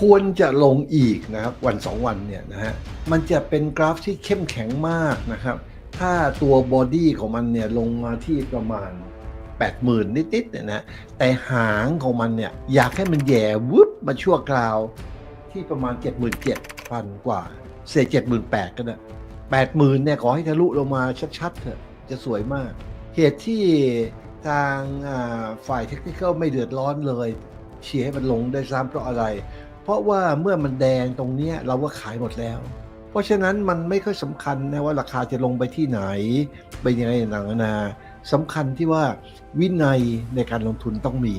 ควรจะลงอีกนะครับวันสองวันเนี่ยนะฮะมันจะเป็นกราฟที่เข้มแข็งมากนะครับ ถ้าตัวบอดี้ของมันเนี่ยลงมาที่ประมาณ 80,000 นิดๆเนี่ยนะแต่หางของมันเนี่ยอยากให้มันแย่วุบมาชั่วคราวที่ประมาณ 77,000 กว่า เศษ78,000ก็ได้80,000เนี่ยขอให้ทะลุลงมาชัดๆเถอะจะสวยมาก เหตุที่ทางฝ่ายเทคนิคไม่เดือดร้อนเลยเชียร์ให้มันลงได้ซ้ำเพราะอะไร เพราะว่าเมื่อมันแดงตรงนี้เราก็ขายหมดแล้ว เพราะฉะนั้นมันไม่ค่อยสำคัญนะว่าราคาจะลงไปที่ไหนเป็นยังไงต่างนานาสำคัญที่ว่าวินัยในการลงทุนต้องมี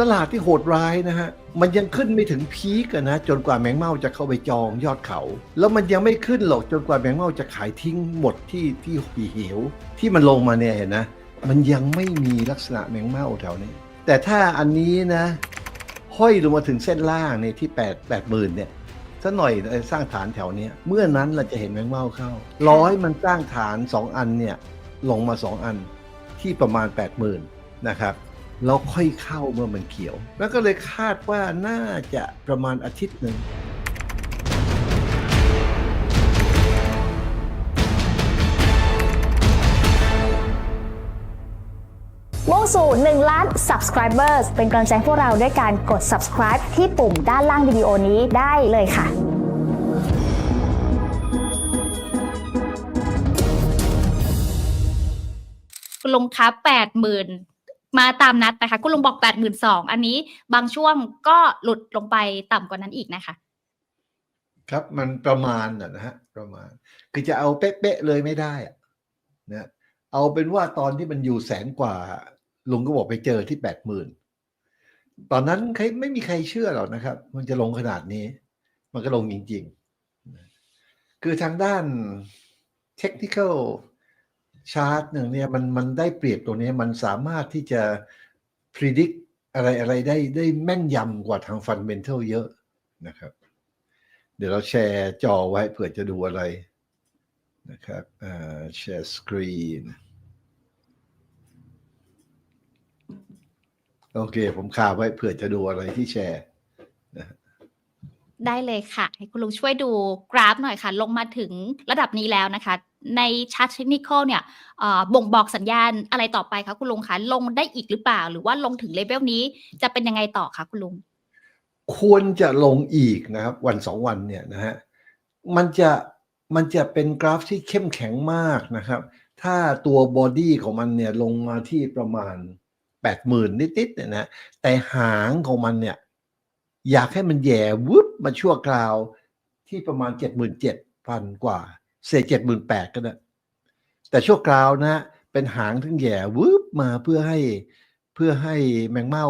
ตลาดที่โหดร้ายนะฮะ มันยังขึ้นไม่ถึงพีกอะนะ จนกว่าแมงเม่าจะเข้าไปจองยอดเขา แล้วมันยังไม่ขึ้นหรอกจนกว่าแมงเม่าจะขายทิ้งหมดที่ที่หีเหวที่มันลงมาเนี่ยเห็นนะ มันยังไม่มีลักษณะแมงเม่าแถวนี้ แต่ถ้าอันนี้นะ ห้อยลงมาถึงเส้นล่างเนี่ยที่8 8หมื่นเนี่ยสักหน่อยสร้างฐานแถวเนี้ยเมื่อนั้นเราจะเห็นแมงเม่าเข้า ร้อยมันสร้างฐาน2อันเนี่ยลงมา2อันที่ประมาณ80,000นะครับแล้วค่อยเข้าเมื่อมันเขียว แล้วก็เลยคาดว่าน่าจะประมาณอาทิตย์หนึ่ง สู่ 1 ล้าน subscribers เป็นกำลังใจให้พวกเราด้วยการกด subscribe ที่ปุ่มด้านล่างวิดีโอนี้ได้เลยค่ะคุณลุงคะแปดหมื่นมาตามนัดนะคะคุณลุงบอกแปดหมื่นสองอันนี้บางช่วงก็หลุดลงไปต่ำกว่านั้นอีกนะคะ ครับมันประมาณนะนะฮะประมาณ คือจะเอาเป๊ะๆเลยไม่ได้อะนะเอาเป็นว่าตอนที่มันอยู่แสนกว่า ลุงก็บอกไปเจอที่แปดหมื่นตอนนั้นใครไม่มีใครเชื่อหรอกนะครับ มันจะลงขนาดนี้ มันก็ลงจริง ๆ คือทางด้านเทคนิค a l ชาร์ตหนึ่งเนี่ยมันมันได้เปรียบตรงนี้มันสามารถที่จะ predict อะไรอะไรได้ได้แม่นยำกว่าทาง fundamental เยอะนะครับ เดี๋ยวเราแชร์จอไว้เผื่อจะดูอะไรนะครับแชร์สกรีน โอเค ผมคาไว้เผื่อจะดูอะไรที่แชร์ได้เลยค่ะ ให้คุณลุงช่วยดูกราฟหน่อยค่ะ ลงมาถึงระดับนี้แล้วนะคะ ในชาร์ตเทคนิคเนี่ยเอ่อบ่งบอกสัญญาณอะไรต่อไปคะคุณลุงคะลงได้อีกหรือเปล่า หรือว่าลงถึงเลเวลนี้จะเป็นยังไงต่อคะคุณลุง ควรจะลงอีกนะครับ วันสองวันเนี่ยนะฮะมันจะมันจะเป็นกราฟที่เข้มแข็งมากนะครับ ถ้าตัวบอดี้ของมันเนี่ยลงมาที่ประมาณ 80,000นิดๆเนี่ยนะแต่หางของมันเนี่ย อยากให้มันแย่วุบมาชั่วคราวที่ประมาณ77,000กว่า เศษ78,000ก็ได้แต่ชั่วคราวนะ เป็นหางถึงแย่วืบมาเพื่อให้เพื่อให้แมงเม่า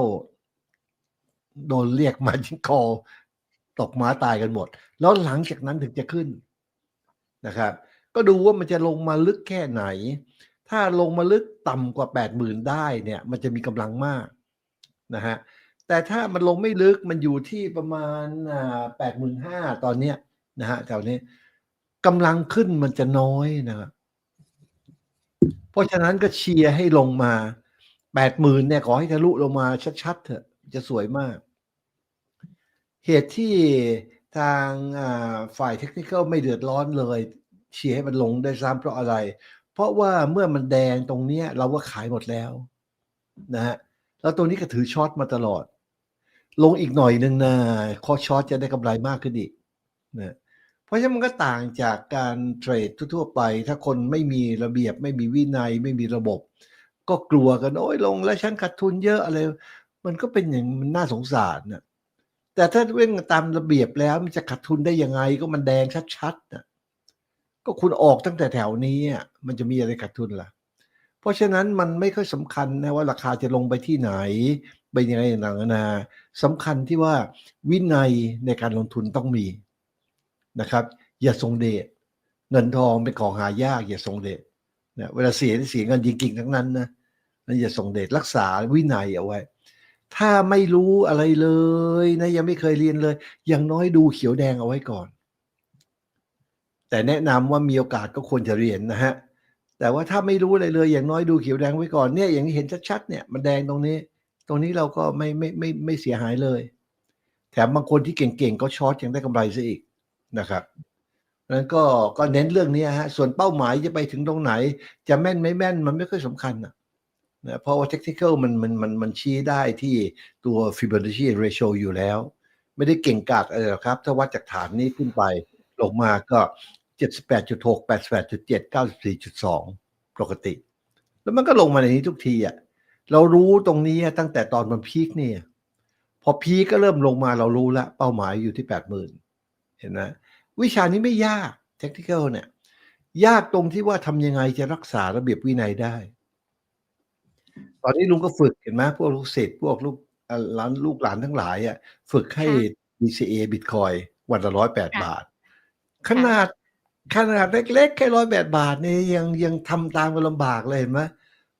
โดนเรียกมาจิงคอตกม้าตายกันหมด แล้วหลังจากนั้นถึงจะขึ้นนะครับ ก็ดูว่ามันจะลงมาลึกแค่ไหน ถ้าลงมาลึกต่ำกว่า 8 0,000 ได้เนี่ย มันจะมีกำลังมากนะฮะแต่ถ้ามันลงไม่ลึกมันอยู่ที่ประมาณแปดหมื่นห้าตอนเนี้ยนะฮะแถวนี้กำลังขึ้นมันจะน้อยนะครับเพราะฉะนั้นก็เชียร์ให้ลงมาแปดหมื่นเนี่ยขอให้ทะลุลงมาชัดๆเถอะจะสวยมาก เหตุที่ทางฝ่ายเทคนิคไม่เดือดร้อนเลย เชียร์ให้มันลงได้ซ้ำเพราะอะไร เพราะว่าเมื่อมันแดงตรงเนี้ย เราก็ขายหมดแล้วนะฮะแล้วตัวนี้ก็ถือช็อตมาตลอด ลงอีกหน่อยหนึ่งนะคอช็อตจะได้กำไรมากขึ้นอีกนะเพราะฉะนั้นมันก็ต่างจากการเทรดทั่วๆไป ถ้าคนไม่มีระเบียบ ไม่มีวินัย ไม่มีระบบ ก็กลัวกันโอ้ยลงแล้วฉันขาดทุนเยอะอะไร มันก็เป็นอย่างมันน่าสงสารนะแต่ถ้าเว้นตามระเบียบแล้วมันจะขาดทุนได้ยังไงก็มันแดงชัดๆนะ ก็คุณออกตั้งแต่แถวนี้มันจะมีอะไรขาดทุนล่ะ เพราะฉะนั้นมันไม่ค่อยสำคัญนะว่าราคาจะลงไปที่ไหนเป็นยังไงต่างๆนานาสำคัญที่ว่าวินัยในการลงทุนต้องมีนะครับ อย่าทรงเดชเงินทองเป็นของหายาก อย่าทรงเดชนะเวลาเสียเสียเงินจริงๆทั้งนั้นนะนั่นอย่าทรงเดชรักษาวินัยเอาไว้ ถ้าไม่รู้อะไรเลยนะยังไม่เคยเรียนเลย อย่างน้อยดูเขียวแดงเอาไว้ก่อน แต่แนะนำว่ามีโอกาสก็ควรจะเรียนนะฮะ แต่ว่าถ้าไม่รู้อะไรเลย อย่างน้อยดูเขียวแดงไว้ก่อนเนี่ยอย่างที่เห็นชัดๆเนี่ยมันแดงตรงนี้ ตรงนี้เราก็ไม่ไม่ไม่ไม่เสียหายเลย แถมบางคนที่เก่งๆก็ช็อตยังได้กำไรซะอีกนะครับนั้นก็ก็เน้นเรื่องนี้ฮะส่วนเป้าหมายจะไปถึงตรงไหน จะแม่นไม่แม่นมันไม่ค่อยสำคัญนะนะเพราะว่า technical มันมันมันมันชี้ได้ที่ตัว Fibonacci ratio อยู่แล้ว ไม่ได้เก่งกากอะไรหรอกครับ ถ้าวัดจากฐานนี้ขึ้นไป ลงมาก็ 78.6 88.7 94.2 ปกติ แล้วมันก็ลงมาในนี้ทุกทีอะเรารู้ตรงนี้ตั้งแต่ตอนมันพีคเนี่ยพอพีคก็เริ่มลงมาเรารู้ละเป้าหมายอยู่ที่ 80,000 เห็นไหมวิชานี้ไม่ยาก technical เนี่ยยากตรงที่ว่าทำยังไงจะรักษาระเบียบวินัยได้ ตอนนี้ลุงก็ฝึกเห็นไหมพวกลูกศิษย์พวกลูกเอ่อหลานลูกหลานทั้งหลายอะฝึกให้ DCA Bitcoin วันละร้อยแปดค่ะบาท ขนาด ขนาดเล็กๆ แค่ร้อยแปดบาทนี่ยังยังทำตามกันลำบากเลยเห็นไหม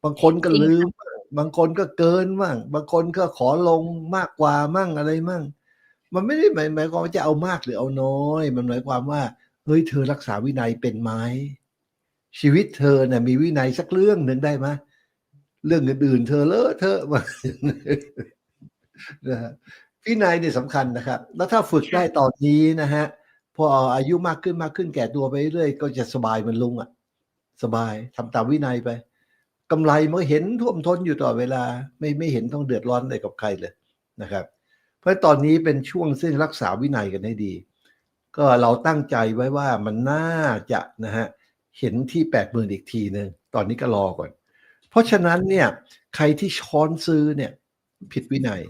บางคนก็จริง ลืมบ้างบางคนก็เกินมั่งบางคนก็ขอลงมากกว่ามั่งอะไรมั่ง มันไม่ได้หมายหมายความว่าจะเอามากหรือเอาน้อย มันหมายความว่าเฮ้ยเธอรักษาวินัยเป็นไหมชีวิตเธอเนี่ยมีวินัยสักเรื่องหนึ่งได้ไหมเรื่องอื่นๆ เธอเลอะเทอะมา นะฮะวินัยเนี่ยสำคัญนะครับ แล้วถ้าฝึกได้ตอนนี้นะฮะ พออายุมากขึ้นมากขึ้นแก่ตัวไปเรื่อยก็จะสบายมันลุงอะ สบายทำตามวินัยไปกำไรมันเห็นท่วมท้นอยู่ตลอดเวลา ไม่ไม่เห็นต้องเดือดร้อนอะไรกับใครเลยนะครับ เพราะตอนนี้เป็นช่วงซึ่งรักษาวินัยกันให้ดี ก็เราตั้งใจไว้ว่ามันน่าจะนะฮะเห็นที่แปดหมื่นอีกทีหนึ่งตอนนี้ก็รอก่อน เพราะฉะนั้นเนี่ยใครที่ช้อนซื้อเนี่ย ผิดวินัย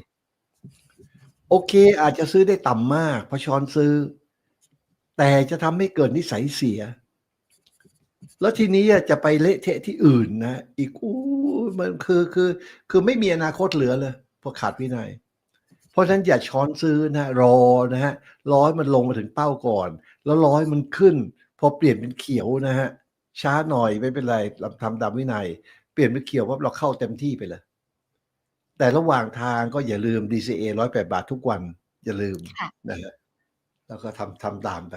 โอเคอาจจะซื้อได้ต่ำมากเพราะช้อนซื้อ แต่จะทำให้เกิดนิสัยเสีย แล้วทีนี้จะไปเละเทะที่อื่นนะอีกอู้มันคือคือ คือไม่มีอนาคตเหลือเลยเพราะขาดวินัย เพราะฉะนั้นอย่าช้อนซื้อนะรอนะฮะร้อยมันลงมาถึงเป้าก่อน แล้วร้อยมันขึ้น พอเปลี่ยนเป็นเขียวนะฮะช้าหน่อยไม่เป็นไรเราทำตามวินัย เปลี่ยนเป็นเขียวว่าเราเข้าเต็มที่ไปเลย แต่ระหว่างทางก็อย่าลืม DCA ร้อยแปดบาททุกวัน อย่าลืมค่ะนะฮะ แล้วก็ทำทำตามไป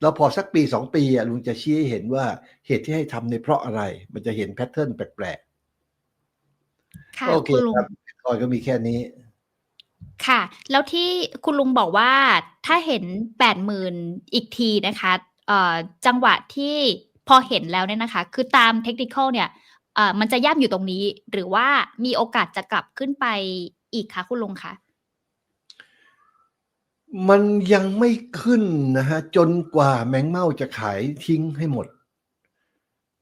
แล้วพอสักปีสองปีอะลุงจะชี้ให้เห็นว่าเหตุที่ให้ทำในยเพราะอะไร มันจะเห็นแพทเทิร์นแปลกค่ะๆโอเคคุณลุงครับคอยก็มีแค่นี้ ค่ะ แล้วที่คุณลุงบอกว่าถ้าเห็นแปดหมื่นอีกทีนะคะเอ่อจังหวะที่พอเห็นแล้วเนี่ยนะคะ คือตามเทคนิคเนี่ยเอ่อมันจะย่ำอยู่ตรงนี้ หรือว่ามีโอกาสจะกลับขึ้นไปอีกคะคุณลุงคะ มันยังไม่ขึ้นนะฮะจนกว่าแมงเม่าจะขายทิ้งให้หมด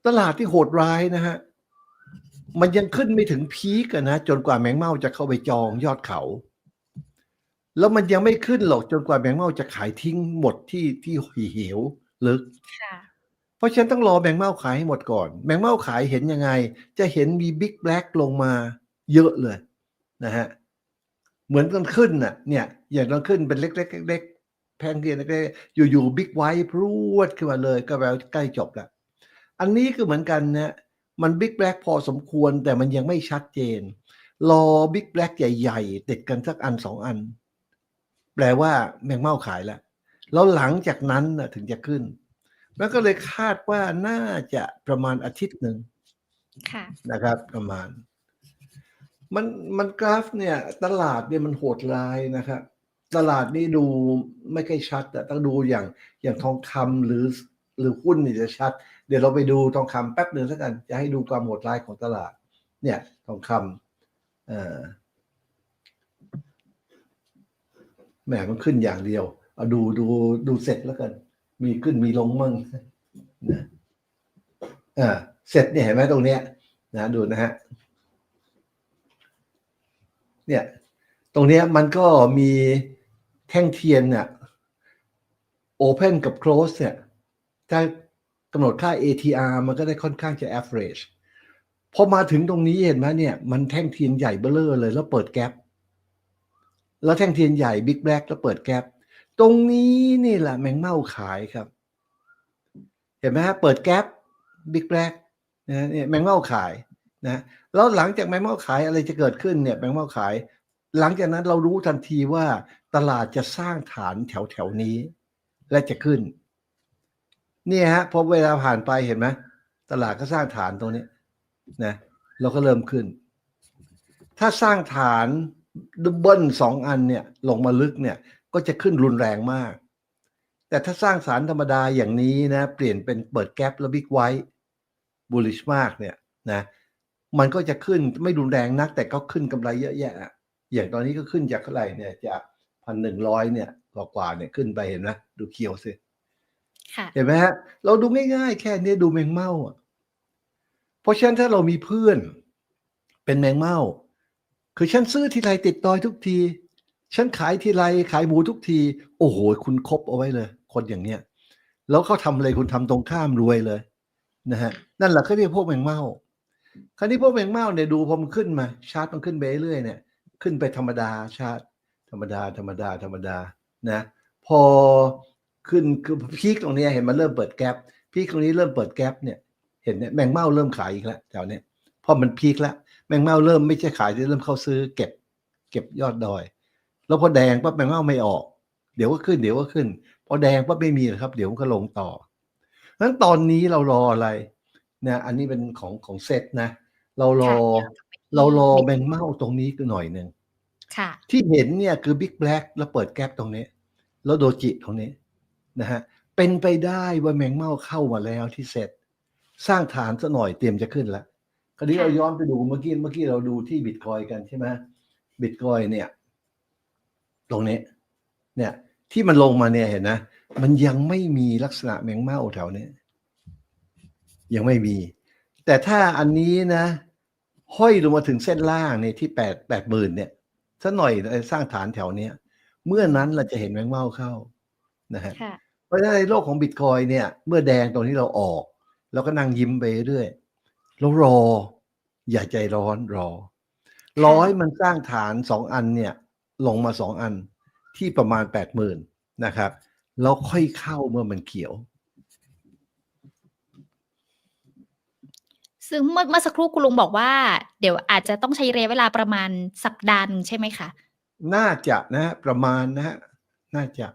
ตลาดที่โหดร้ายนะฮะมันยังขึ้นไม่ถึงพีกอะนะจนกว่าแมงเม่าจะเข้าไปจองยอดเขา แล้วมันยังไม่ขึ้นหรอกจนกว่าแมงเม่าจะขายทิ้งหมดที่ที่เหวลึกค่ะเพราะฉะนั้นต้องรอแมงเม่าขายให้หมดก่อน แมงเม่าขายเห็นยังไง จะเห็นมีบิ๊กแบล็กลงมาเยอะเลยนะฮะ เหมือนกันขึ้นน่ะเนี่ยอย่างเราขึ้นเป็นเล็กๆเล็กๆแพงเดียนเล็กๆอยู่ๆบิ๊กไวท์พรวดขึ้นมาเลยก็แปลว่าใกล้จบแล้วอันนี้ก็เหมือนกันนะมันบิ๊กแบล็กพอสมควรแต่มันยังไม่ชัดเจน รอบิ๊กแบล็กใหญ่ๆ ติดกันสักอันสองอัน แปลว่าแมงเม่าขายแล้วแล้วหลังจากนั้นน่ะถึงจะขึ้น แล้วก็เลยคาดว่าน่าจะประมาณอาทิตย์หนึ่งค่ะนะครับ ประมาณ มันมันกราฟเนี่ยตลาดเนี่ยมันโหดร้ายนะครับ ตลาดนี่ดูไม่ค่อยชัดอะต้องดูอย่างอย่างทองคำหรือหรือหุ้นนี่จะชัด เดี๋ยวเราไปดูทองคำแป๊บหนึ่งแล้วกันจะให้ดูความโหดร้ายของตลาด เนี่ยทองคำเอ่อแหมมันขึ้นอย่างเดียว เอาดูดูดูเสร็จแล้วกัน มีขึ้นมีลงมั่งนะอ่าเสร็จเนี่ยเห็นไหมตรงเนี้ยนะดูนะฮะ เนี่ย ตรงนี้มันก็มีแท่งเทียนเนี่ย Open กับ Close เนี่ยถ้ากำหนดค่า ATR มันก็ได้ค่อนข้างจะ average พอมาถึงตรงนี้เห็นไหมเนี่ย มันแท่งเทียนใหญ่เบ้อเร่อเลย แล้วเปิดแกลบแล้วแท่งเทียนใหญ่ Big Black แล้วเปิดแกลบตรงนี้นี่แหละแมงเม่าขายครับ เห็นไหมฮะเปิดแกลบ Big Black นะเนี่ยแมงเม่าขาย นะแล้วหลังจากแมงเม่าขายอะไรจะเกิดขึ้นเนี่ยแมงเม่าขาย หลังจากนั้นเรารู้ทันทีว่าตลาดจะสร้างฐานแถวแถวนี้ และจะขึ้น เนี่ยฮะพอเวลาผ่านไปเห็นไหมตลาดก็สร้างฐานตรงนี้นะเราก็เริ่มขึ้น ถ้าสร้างฐานดับเบิลสองอันเนี่ยลงมาลึกเนี่ยก็จะขึ้นรุนแรงมาก แต่ถ้าสร้างฐานธรรมดาอย่างนี้นะ เปลี่ยนเป็นเปิดแกลบแล้วบิ๊กไวท์บูลิชมากเนี่ยนะ มันก็จะขึ้นไม่รุนแรงนัก แต่ก็ขึ้นกำไรเยอะแยะ อย่างตอนนี้ก็ขึ้นจากเท่าไหร่เนี่ยจากพันหนึ่งร้อยเนี่ยกว่าๆเนี่ยขึ้นไปเห็นไหมดูเขียวสิค่ะเห็นไหมฮะเราดูง่ายๆ แค่นี้ดูแมงเม่าอะเพราะฉะนั้นถ้าเรามีเพื่อน เป็นแมงเม่าคือฉันซื้อทีไรติดดอยทุกที ฉันขายทีไรขายหมูทุกที โอ้โห คุณคบเอาไว้เลย คนอย่างเนี้ยแล้วเขาทำอะไรคุณทำตรงข้ามรวยเลยนะฮะนั่นแหละเขาเรียกพวกแมงเม่า คราวนี้พวกแมงเม่าเนี่ยดูพอมันขึ้นมาชาร์ตมันขึ้นไปเรื่อยเนี่ย ขึ้นไปธรรมดาชาร์ตธรรมดา ธรรมดา ธรรมดานะ พอขึ้นคือพีคตรงนี้เห็นมันเริ่มเปิดแกลบพีคตรงนี้เริ่มเปิดแกลบเนี่ย เห็นเนี่ยแมงเม่าเริ่มขายอีกแล้วแถวเนี้ยพอมันพีคแล้วแมงเม่าเริ่มไม่ใช่ขายเริ่มเข้าซื้อเก็บ เก็บยอดดอย แล้วพอแดงปั๊บแมงเม่าไม่ออก เดี๋ยวก็ขึ้นเดี๋ยวก็ขึ้น พอแดงปั๊บไม่มีนะครับ เดี๋ยวมันก็ลงต่อเพราะฉะนั้นตอนนี้เรารออะไร นะอันนี้เป็นของของเซตนะ เรารอค่ะเรารอแมงเม่าตรงนี้ก็หน่อยหนึ่งค่ะที่เห็นเนี่ยคือบิ๊กแบล็กแล้วเปิดแก๊ปตรงนี้ แล้วโดจิตรงนี้นะฮะเป็นไปได้ว่าแมงเม่าเข้ามาแล้วที่เสร็จสร้างฐานซะหน่อยเตรียมจะขึ้นแล้วคราวนี้ค่ะเราย้อนไปดูเมื่อกี้เมื่อกี้เราดูที่บิตคอยกันใช่ไหมบิตคอยเนี่ย ตรงนี้ เนี่ย ที่มันลงมาเนี่ยเห็นนะ มันยังไม่มีลักษณะแมงเม่าแถวนี้ ยังไม่มี แต่ถ้าอันนี้นะ ห้อยลงมาถึงเส้นล่างเนี่ยที่แปดแปดหมื่นเนี่ยสักหน่อยสร้างฐานแถวเนี้ยเมื่อนั้นเราจะเห็นแมงเม่าเข้านะฮะค่ะเพราะฉะนั้นในโลกของบิตคอยเนี่ย เมื่อแดงตรงที่เราออก เราก็นั่งยิ้มไปเรื่อยแล้วรอ อย่าใจร้อนรอรอให้มันสร้างฐานสองอันเนี่ย ลงมาสองอันที่ประมาณแปดหมื่นนะครับ แล้วค่อยเข้าเมื่อมันเขียว ซึ่งเมื่อเมื่อสักครู่คุณลุงบอกว่า เดี๋ยวอาจจะต้องใช้ระยะเวลาประมาณสัปดาห์หนึ่งใช่ไหมคะ น่าจะนะฮะประมาณนะฮะน่าจะ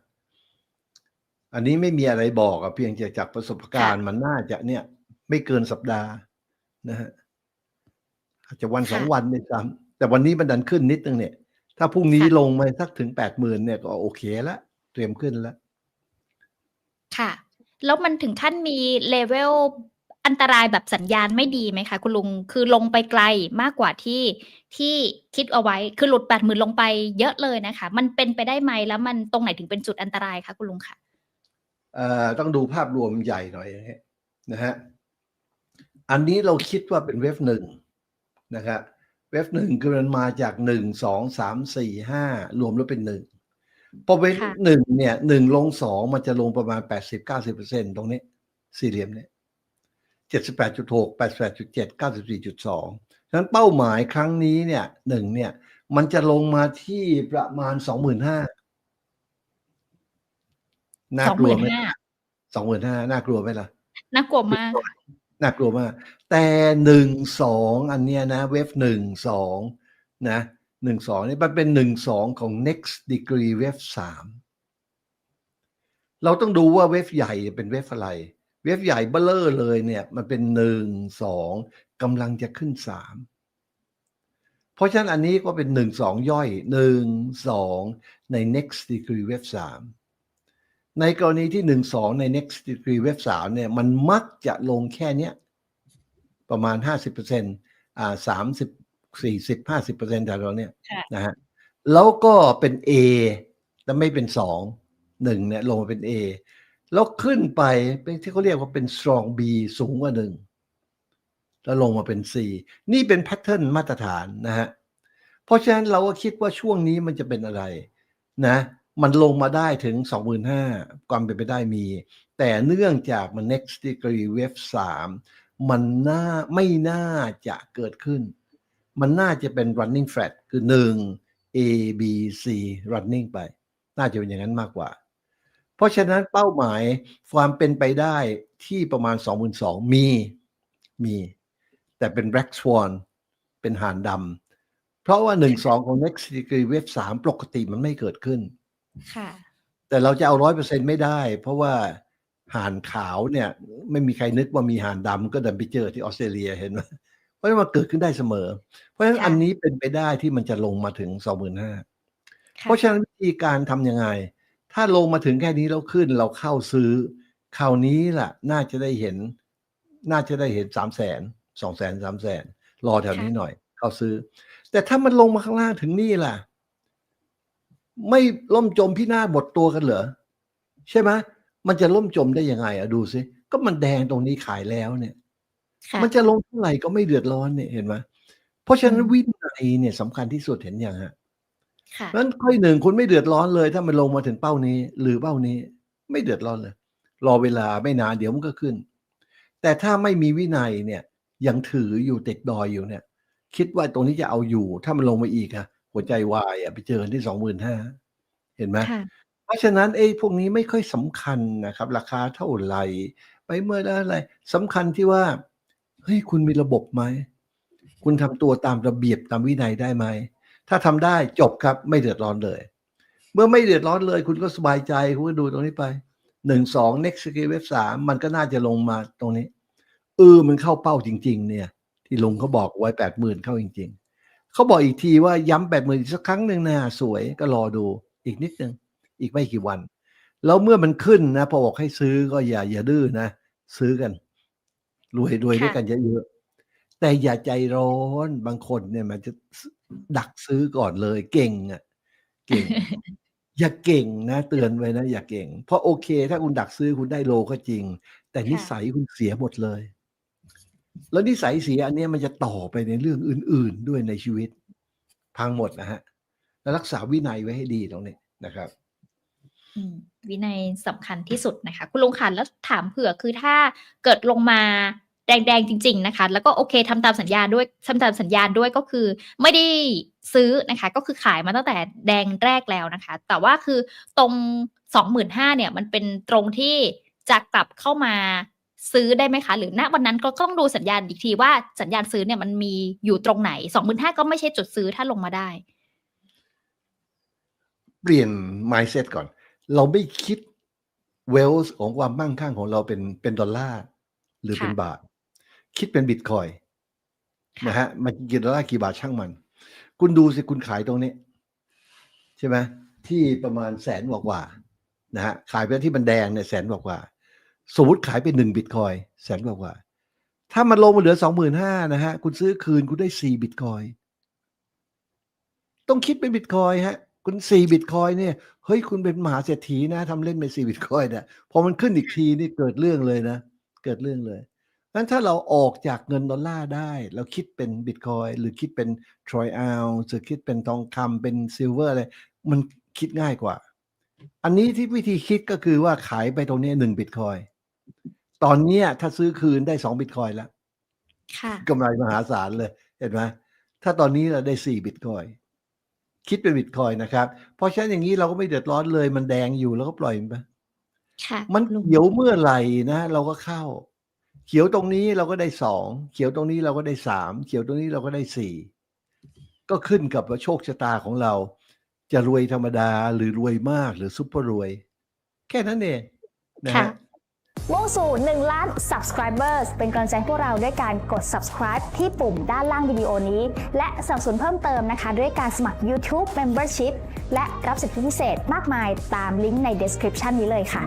อันนี้ไม่มีอะไรบอกอะเพียงแต่จากประสบการณ์มันน่าจะเนี่ย ไม่เกินสัปดาห์นะฮะอาจจะวันค่ะสองวันด้วยซ้ำแต่วันนี้มันดันขึ้นนิดนึงเนี่ย ถ้าพรุ่งนี้ค่ะลงมาสักถึงแปดหมื่นเนี่ยก็โอเคแล้วเตรียมขึ้นแล้ว ค่ะ แล้วมันถึงขั้นมีเลเวล อันตรายแบบสัญญาณไม่ดีไหมคะ คุณลุงคือลงไปไกลมากกว่าที่ที่คิดเอาไว้คือหลุดแปดหมื่นลงไปเยอะเลยนะคะ มันเป็นไปได้ไหมแล้วมันตรงไหนถึงเป็นจุดอันตรายคะคุณลุงคะเอ่อต้องดูภาพรวมใหญ่หน่อยนะฮะอันนี้เราคิดว่าเป็นเวฟหนึ่งนะครับเวฟหนึ่งคือมันมาจากหนึ่งสองสามสี่ห้ารวมแล้วเป็นหนึ่งพอเวฟหนึ่งเนี่ยหนึ่งลงสองมันจะลงประมาณแปดสิบเก้าสิบเปอร์เซ็นตรงนี้ สี่เหลี่ยมเนี่ย เจ็ดสิบแปดจุดหกแปดแปดจุดเจ็ดเก้าสิบสี่จุดสองฉะนั้นเป้าหมายครั้งนี้เนี่ยหนึ่งเนี่ย มันจะลงมาที่ประมาณสองหมื่นห้าน่าสองกหลัวมื่นไหมห้าสองหมื่นห้าน่ากลัวไหมล่ะ น่ากลัวมาก น่ากลัวมาก แต่หนึ่งสองอันเนี้ยนะ เวฟหนึ่งสองนะหนึ่งสองนี่มันเป็นหนึ่งสองของ next degree เวฟสามเราต้องดูว่าเวฟใหญ่เป็นเวฟอะไร เวฟใหญ่เบลเลอร์เลยเนี่ย มันเป็นหนึ่งสองกำลังจะขึ้นสามเพราะฉะนั้นอันนี้ก็เป็นหนึ่งสองย่อยหนึ่งสองใน next degree เวฟสามในกรณีที่หนึ่งสองใน next degree เว็บสามเนี่ยมันมักจะลงแค่เนี้ยประมาณห้าสิบเปอร์เซ็นต์อ่าสามสิบสี่สิบห้าสิบเปอร์เซ็นต์แต่เราเนี่ยค่ะนะฮะแล้วก็เป็น A แต่ไม่เป็นสองหนึ่งเนี่ยลงมาเป็น A แล้วขึ้นไปเป็นที่เขาเรียกว่าเป็น strong B สูงกว่าหนึ่งแล้วลงมาเป็น C นี่เป็นแพทเทิร์นมาตรฐานนะฮะ เพราะฉะนั้นเราก็คิดว่าช่วงนี้มันจะเป็นอะไรนะ มันลงมาได้ถึง 25,000ความเป็นไปได้มี แต่เนื่องจากมัน next degree wave 3 มันน่าไม่น่าจะเกิดขึ้น มันน่าจะเป็น running flat คือ 1 A B C running ไป น่าจะเป็นอย่างนั้นมากกว่า เพราะฉะนั้นเป้าหมายความเป็นไปได้ที่ประมาณ 22,000มีมี แต่เป็น black swan เป็นห่านดำเพราะว่า 1 2 ของ next degree wave 3 ปกติมันไม่เกิดขึ้น ค่ะ แต่เราจะเอาร้อยเปอร์เซ็นไม่ได้ เพราะว่าห่านขาวเนี่ย ไม่มีใครนึกว่ามีห่านดำก็ดันไปเจอที่ออสเตรเลียเห็นไหมเพราะฉะนั้นมันเกิดขึ้นได้เสมอ เพราะฉะนั้นค่ะอันนี้เป็นไปได้ที่มันจะลงมาถึงสองหมื่นห้าค่ะเพราะฉะนั้นวิธีการทำยังไง ถ้าลงมาถึงแค่นี้แล้วขึ้นเราเข้าซื้อคราวนี้ล่ะ น่าจะได้เห็น น่าจะได้เห็นสามแสนสองแสนสามแสนรอแถวนี้หน่อย เข้าซื้อ แต่ถ้ามันลงมาข้างล่างถึงนี่ล่ะ ไม่ล่มจมพินาศหมดตัวกันเหรอใช่ไหมมันจะล่มจมได้ยังไงอะดูสิก็มันแดงตรงนี้ขายแล้วเนี่ยค่ะมันจะลงเท่าไหร่ก็ไม่เดือดร้อนเนี่ยเห็นไหมเพราะฉะนั้นอืมวินัยเนี่ยสำคัญที่สุดเห็นอย่างฮะ ค่ะ เพราะฉะนั้นข้อที่หนึ่งคุณไม่เดือดร้อนเลย ถ้ามันลงมาถึงเป้านี้ หรือเป้านี้ ไม่เดือดร้อนเลย รอเวลาไม่นานเดี๋ยวมันก็ขึ้น แต่ถ้าไม่มีวินัยเนี่ยยังถืออยู่ติดดอยอยู่เนี่ย คิดว่าตรงนี้จะเอาอยู่ ถ้ามันลงมาอีกอะหัวใจวายอะไปเจอกันที่สองหมื่นห้าเห็นไหมค่ะเพราะฉะนั้นไอ้พวกนี้ไม่ค่อยสำคัญนะครับ ราคาเท่าไหร่ไปเมื่ออะไรสำคัญที่ว่าเฮ้ยคุณมีระบบไหม คุณทำตัวตามระเบียบตามวินัยได้ไหม ถ้าทำได้จบครับไม่เดือดร้อนเลย เมื่อไม่เดือดร้อนเลย คุณก็สบายใจ คุณก็ดูตรงนี้ไปหนึ่งสอง next skill เว็บสามมันก็น่าจะลงมาตรงนี้เออมันเข้าเป้าจริง ๆ เนี่ย ที่ลุงเขาบอกไว้แปดหมื่นเข้าจริง ๆเขาบอกอีกทีว่าย้ำแปดหมื่นอีกสักครั้งหนึ่งนะสวยก็รอดูอีกนิดนึงอีกไม่กี่วัน แล้วเมื่อมันขึ้นนะพอบอกให้ซื้อก็อย่าอย่าดื้อนะ ซื้อกัน รวยรวยด้วยกันเยอะๆแต่อย่าใจร้อนบางคนเนี่ยมันจะ ดักซื้อก่อนเลยเก่งอะเก่ง อย่าเก่งนะ เตือนไว้นะ อย่าเก่ง เพราะโอเค ถ้าคุณดักซื้อคุณได้โลก็จริง แต่นิสัยคุณเสียหมดเลย แล้วนิสัยเสียอันเนี้ยมันจะต่อไปในเรื่องอื่น ๆด้วยในชีวิต พังหมดนะฮะ แล้วรักษาวินัยไว้ให้ดีตรงนี้นะครับอืมวินัยสำคัญที่สุดนะคะ คุณลุงค่ะแล้วถามเผื่อคือถ้าเกิดลงมา แดงๆจริง ๆนะคะ แล้วก็โอเคทำตามสัญญาด้วยทำตามสัญญาด้วยก็คือไม่ได้ซื้อนะคะ ก็คือขายมาตั้งแต่แดงแรกแล้วนะคะ แต่ว่าคือตรงสองหมื่นห้าเนี่ย มันเป็นตรงที่จะกลับเข้ามาซื้อได้ไหมคะ หรือณวันนั้นก็ต้องดูสัญญาณอีกทีว่าสัญญาณซื้อเนี่ยมันมีอยู่ตรงไหนสองหมื่นห้าก็ไม่ใช่จุดซื้อถ้าลงมาได้ เปลี่ยน mindset ก่อน เราไม่คิด wealth ของความมั่งคั่งของเราเป็นเป็นดอลลาร์หรือค่ะเป็นบาท คิดเป็นบิตคอยน์ค่ะนะฮะมันกี่ดอลลาร์กี่บาทช่างมัน คุณดูสิคุณขายตรงนี้ ใช่ไหมที่ประมาณแสนกว่ากว่าๆนะฮะขายไปที่มันแดงเนี่ยแสนกว่ากว่าๆสมมติขายไปหนึ่งบิตคอยน์แสนกว่ากว่าๆถ้ามันลงมาเหลือสองหมื่นห้านะฮะ คุณซื้อคืนคุณได้สี่บิตคอยน์ต้องคิดเป็นบิตคอยน์ฮะ คุณสี่บิตคอยน์เนี่ยเฮ้ยคุณเป็นมหาเศรษฐีนะทำเล่นเป็นสี่บิตคอยน์เนี่ยพอมันขึ้นอีกทีนี่เกิดเรื่องเลยนะ เกิดเรื่องเลย งั้นถ้าเราออกจากเงินดอลลาร์ได้ เราคิดเป็นบิตคอยน์หรือคิดเป็นทรอยอ l หรือคิดเป็นทองคำเป็นซิลเวอร์อะไร มันคิดง่ายกว่า อันนี้ที่วิธีคิดก็คือว่าขายไปตรงนี้หนึ่งบิตคอยน์ตอนเนี้ยถ้าซื้อคืนได้สองบิตคอยน์แล้วค่ะกำไรมหาศาลเลย เห็นไหมถ้าตอนนี้เราได้สี่บิตคอยน์คิดเป็นบิตคอยน์นะครับ เพราะฉะนั้นอย่างนี้เราก็ไม่เดือดร้อนเลย มันแดงอยู่แล้วก็ปล่อยมันไปค่ะมันลุงเขียวเมื่อไหร่นะ เราก็เข้า เขียวตรงนี้เราก็ได้สองเขียวตรงนี้เราก็ได้สามเขียวตรงนี้เราก็ได้สี่ก็ขึ้นกับว่าโชคชะตาของเรา จะรวยธรรมดาหรือรวยมากหรือซุปเปอร์รวย แค่นั้นเองนะฮะมุ่งสู่1ล้าน subscribers เป็นกำลังใจพวกเราด้วยการกด subscribe ที่ปุ่มด้านล่างวิดีโอนี้ และสนับสนุนเพิ่มเติมนะคะ ด้วยการสมัคร YouTube Membership และรับสิทธิพิเศษมากมายตามลิงก์ใน description นี้เลยค่ะ